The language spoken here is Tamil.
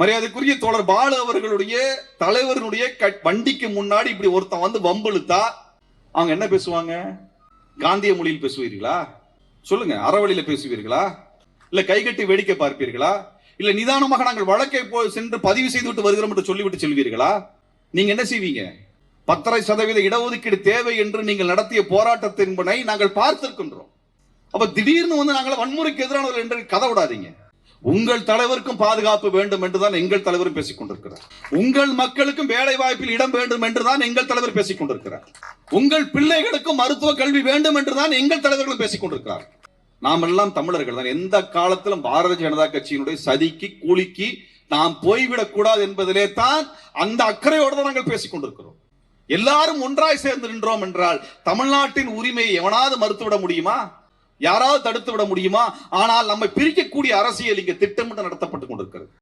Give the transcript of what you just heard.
மரியாதைக்குரிய தோழர் பாலு அவர்களுடைய தலைவருடைய வண்டிக்கு முன்னாடி இப்படி ஒருத்தன் வந்து வம்பிழுத்தா அவங்க என்ன பேசுவாங்க? காந்திய மொழியில் பேசுவீர்களா? சொல்லுங்க அறவழியில பேசுவீர்களா? இல்ல கைகட்டி வேடிக்கை பார்ப்பீர்களா? இல்ல நிதானமாக நாங்கள் வழக்கை போய் சென்று பதிவு செய்துவிட்டு வருகிறோம் என்று சொல்லிவிட்டு செல்வீர்களா? நீங்க என்ன செய்வீங்க? பத்தரை சதவீத இடஒதுக்கீடு தேவை என்று நீங்கள் நடத்திய போராட்டத்தின்பனை நாங்கள் பார்த்திருக்கின்றோம். அப்ப திடீர்னு வந்து நாங்கள் வன்முறைக்கு எதிரானவர்கள் என்று கதை விடாதீங்க உங்கள் தலைவருக்கும் பாதுகாப்பு வேண்டும் என்றுதான் எங்கள் தலைவரும் பேசிக் கொண்டிருக்கிறார். உங்கள் மக்களுக்கும் வேலை வாய்ப்பில் இடம் வேண்டும் என்றுதான் எங்கள் தலைவர் பேசிக் கொண்டிருக்கிறார். உங்கள் பிள்ளைகளுக்கும் மருத்துவ கல்வி வேண்டும் என்றுதான் எங்கள் தலைவர்களும் பேசிக் கொண்டிருக்கிறார். நாம் எல்லாம் தமிழர்கள் தான். எந்த காலத்திலும் பாரதிய ஜனதா கட்சியினுடைய சதிக்கு கூலிக்கு நாம் போய்விடக் கூடாது என்பதிலே தான் அந்த அக்கறையோடு தான் நாங்கள் பேசிக் கொண்டிருக்கிறோம். எல்லாரும் ஒன்றாய் சேர்ந்து நின்றோம் என்றால் தமிழ்நாட்டின் உரிமையை எவனாவது மறுத்து விட முடியுமா? யாராவது தடுத்து விட முடியுமா? ஆனால் நம்மை பிரிக்கக்கூடிய அரசியல் இங்கே திட்டமிட்டு நடத்தப்பட்டு கொண்டிருக்கிறது.